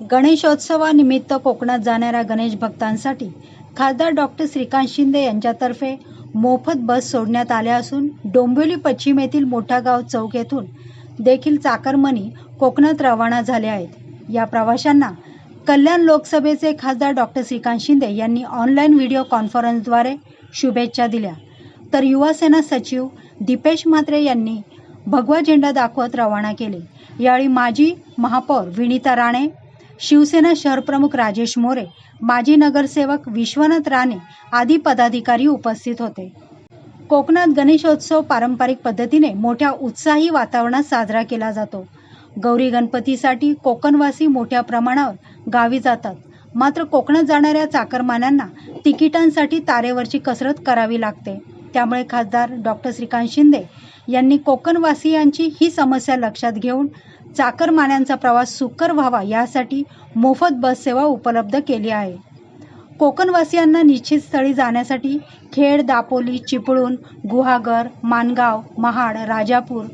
गणेशोत्सवानिमित्त कोकणात जाणाऱ्या गणेश भक्तांसाठी खासदार डॉक्टर श्रीकांत शिंदे यांच्यातर्फे मोफत बस सोडण्यात आल्या असून डोंबिवली पश्चिम येथील मोठागाव चौक येथून देखील चाकरमनी कोकणात रवाना झाले आहेत. या प्रवाशांना कल्याण लोकसभेचे खासदार डॉक्टर श्रीकांत शिंदे यांनी ऑनलाईन व्हिडिओ कॉन्फरन्सद्वारे शुभेच्छा दिल्या. तर युवासेना सचिव दीपेश म्हात्रे यांनी भगवा झेंडा दाखवत रवाना केले. यावेळी माजी महापौर विनीता राणे शिवसेना शहरप्रमुख राजेश मोरे माजी नगरसेवक विश्वनाथ राणे आदी पदाधिकारी उपस्थित होते. कोकणात गणेशोत्सव पारंपरिक पद्धतीने मोठ्या उत्साही वातावरणात साजरा केला जातो. गौरी गणपतीसाठी कोकणवासी मोठ्या प्रमाणावर गावी जातात. मात्र कोकणात जाणाऱ्या चाकरमान्यांना तिकिटांसाठी तारेवरची कसरत करावी लागते. त्यामुळे खासदार डॉक्टर श्रीकांत शिंदे यांनी कोकणवासियांची ही समस्या लक्षात घेऊन चाकरमान्यांचा प्रवास सुकर व्हावा यासाठी मोफत बस सेवा उपलब्ध केली आहे. कोकणवासियांना निश्चित स्थळी जाण्यासाठी खेड दापोली चिपळूण गुहागर मानगाव महाड राजापूर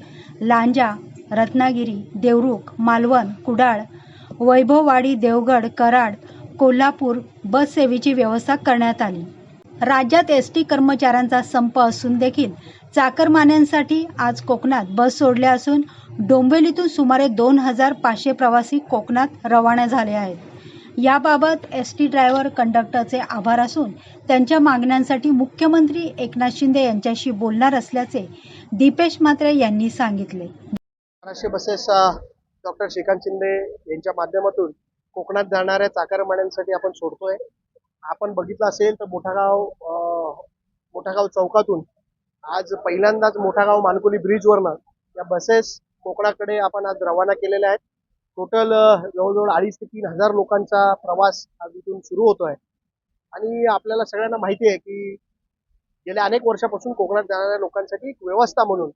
लांजा रत्नागिरी देवरुख मालवण कुडाळ वैभववाडी देवगड कराड कोल्हापूर बससेवेची व्यवस्था करण्यात आली. राज्यात एस टी कर्मचाऱ्यांचा संप असून देखील चाकरमान्यांसाठी आज कोकणात बस सोडल्या असून डोंबिवलीतून सुमारे दोन हजार पाचशे प्रवासी कोकणात रवाना झाले आहेत. याबाबत एस टी ड्रायव्हर कंडक्टरचे आभार असून त्यांच्या मागण्यांसाठी मुख्यमंत्री एकनाथ शिंदे यांच्याशी बोलणार असल्याचे दीपेश म्हात्रे यांनी सांगितले. महाराष्ट्र बसेस डॉक्टर श्रीकांत शिंदे यांच्या माध्यमातून कोकणात जाणाऱ्या चाकरमान्यांसाठी आपण सोडतोय. आपण बघितलं असेल तर मोठागाव मोठागाव चौकातून आज पहिल्यांदाच मोठागाव मानकुली ब्रिजवरनं या बसेस कोकणाकडे आपण आज रवाना केलेल्या आहेत. टोटल जवळजवळ अडीच ते तीन हजार लोकांचा प्रवास आज इथून सुरू होतोय. आणि आपल्याला सगळ्यांना माहिती आहे की गेल्या अनेक वर्षापासून कोकणात जाणाऱ्या लोकांसाठी एक व्यवस्था म्हणून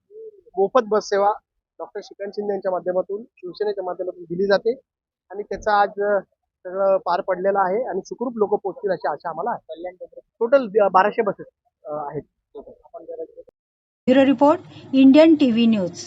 मोफत बस सेवा डॉक्टर श्रीकांत शिंदे यांच्या माध्यमातून शिवसेनेच्या माध्यमातून दिली जाते. आणि त्याचा आज सगळं पार पडलेलं आहे आणि सुखरूप लोक पोहोचतील अशी आशा आम्हाला आहे. टोटल बाराशे बसेस आहेत. आपण bureau report Indian TV news.